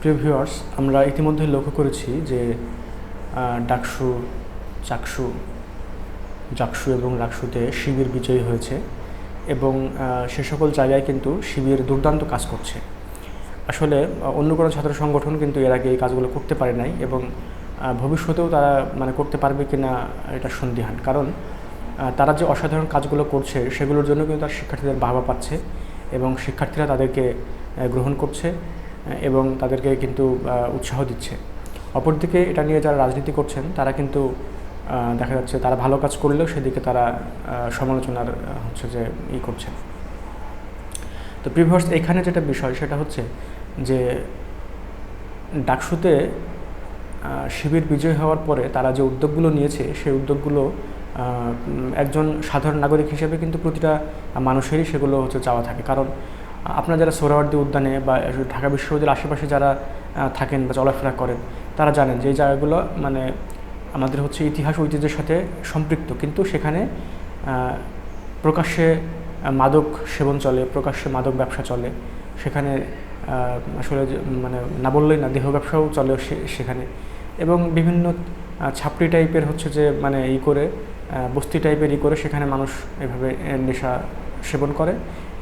প্রিয় ভিউয়ার্স, আমরা ইতিমধ্যে লক্ষ্য করেছি যে ডাকসু, চাকসু, জাকসু এবং রাকসুতে শিবির বিজয়ী হয়েছে এবং সে সকল জায়গায় কিন্তু শিবির দুর্দান্ত কাজ করছে। আসলে অন্য কোনো ছাত্র সংগঠন কিন্তু এর আগে এই কাজগুলো করতে পারে নাই এবং ভবিষ্যতেও তারা মানে করতে পারবে কি না এটা সন্দিহান। কারণ তারা যে অসাধারণ কাজগুলো করছে সেগুলোর জন্য কিন্তু তার শিক্ষার্থীদের বাহবা পাচ্ছে এবং শিক্ষার্থীরা তাদেরকে গ্রহণ করছে। এবং তাদেরকে কিন্তু উৎসাহ দিচ্ছে। অপরদিকে এটা নিয়ে যারা রাজনীতি করছেন, তারা কিন্তু দেখা যাচ্ছে তারা ভালো কাজ করলেও সেদিকে তারা সমালোচনার হচ্ছে যে ই করছেন। তো প্রিভিয়াস এখানে যেটা বিষয় সেটা হচ্ছে যে ডাকসুতে শিবির বিজয় হওয়ার পরে তারা যে উদ্যোগগুলো নিয়েছে, সেই উদ্যোগগুলো একজন সাধারণ নাগরিক হিসেবে কিন্তু প্রতিটা মানুষেরই সেগুলো হচ্ছে চাওয়া থাকে। কারণ আপনারা যারা সোহরাওয়ার্দী উদ্যানে বা ঢাকা বিশ্ববিদ্যালয়ের আশেপাশে যারা থাকেন বা চলাফেরা করেন, তারা জানেন যে জায়গাগুলো মানে আমাদের হচ্ছে ইতিহাস ঐতিহ্যের সাথে সম্পৃক্ত। কিন্তু সেখানে প্রকাশ্যে মাদক সেবন চলে, প্রকাশ্যে মাদক ব্যবসা চলে। সেখানে আসলে মানে না বললেই না, দেহ ব্যবসাও চলে সেখানে। এবং বিভিন্ন ছাপড়ি টাইপের হচ্ছে যে মানে ই করে বস্তি টাইপের ই করে সেখানে মানুষ এভাবে নেশা সেবন করে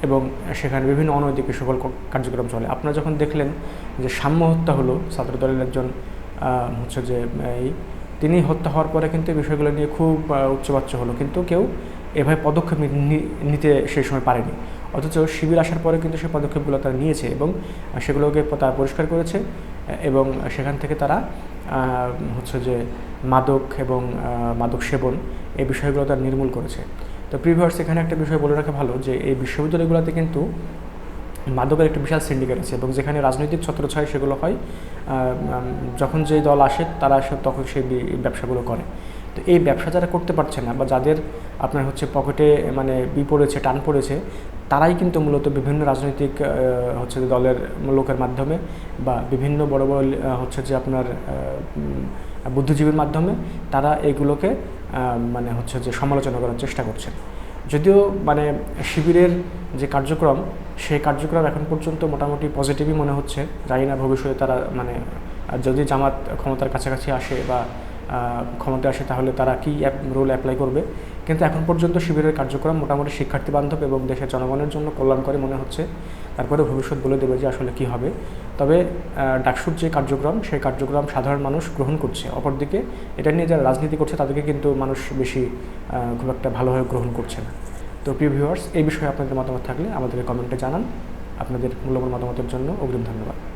এবং সেখানে বিভিন্ন অনৈতিক সকল কার্যক্রম চলে। আপনারা যখন দেখলেন যে সাম্য হত্যা হলো, ছাত্রদলের একজন হচ্ছে যে, এই তিনি হত্যা হওয়ার পরে কিন্তু এই বিষয়গুলো নিয়ে খুব উচ্চবাচ্য হলো। কিন্তু কেউ এভাবে পদক্ষেপ নিতে সেই সময় পারেনি। অথচ শিবির আসার পরে কিন্তু সেই পদক্ষেপগুলো তারা নিয়েছে এবং সেগুলোকে তারা পরিষ্কার করেছে, এবং সেখান থেকে তারা হচ্ছে যে, মাদক এবং মাদক সেবন এই বিষয়গুলো তারা নির্মূল করেছে। তো প্রিভিয়ার্স এখানে একটা বিষয় বলে রাখা ভালো যে এই বিশ্ববিদ্যালয়গুলোতে কিন্তু মাদকের একটা বিশাল সিন্ডিকেট আছে এবং যেখানে রাজনৈতিক ছত্রছায় সেগুলো হয় যখন যে দল আসে তারা আসে তখন সেই ব্যবসাগুলো করে। তো এই ব্যবসা যারা করতে পারছে না বা যাদের আপনার হচ্ছে পকেটে মানে বি পড়েছে, টান পড়েছে, তারাই কিন্তু মূলত বিভিন্ন রাজনৈতিক হচ্ছে দলের লোকের মাধ্যমে বা বিভিন্ন বড় বড় হচ্ছে যে আপনার বুদ্ধিজীবীর মাধ্যমে তারা এগুলোকে মানে হচ্ছে যে সমালোচনা করার চেষ্টা করছেন। যদিও মানে শিবিরের যে কার্যক্রম, সেই কার্যক্রম এখন পর্যন্ত মোটামুটি পজিটিভই মনে হচ্ছে। জানি না ভবিষ্যতে তারা মানে যদি জামাত ক্ষমতার কাছাকাছি আসে বা আহ, ক্ষমতায় আসে তাহলে তারা কী রোল অ্যাপ্লাই করবে? কিন্তু এখন পর্যন্ত শিবিরের কার্যক্রম মোটামুটি শিক্ষার্থী বান্ধব এবং দেশের জনগণের জন্য কল্যাণকরী মনে হচ্ছে। তারপরে ভবিষ্যৎ বলে দেবে যে আসলে কি হবে। তবে ডাকসুর যে কার্যক্রম সেই কার্যক্রম সাধারণ মানুষ গ্রহণ করছে। অপরদিকে এটা নিয়ে যারা রাজনীতি করছে তাদেরকে কিন্তু মানুষ বেশি খুব একটা ভালোভাবে গ্রহণ করছে না। তো প্রিয় ভিউয়ার্স এই বিষয়ে আপনাদের মতামত থাকলে আমাদেরকে কমেন্টে জানান। আপনাদের মূল্যবান মতামতের জন্য অগ্রিম ধন্যবাদ।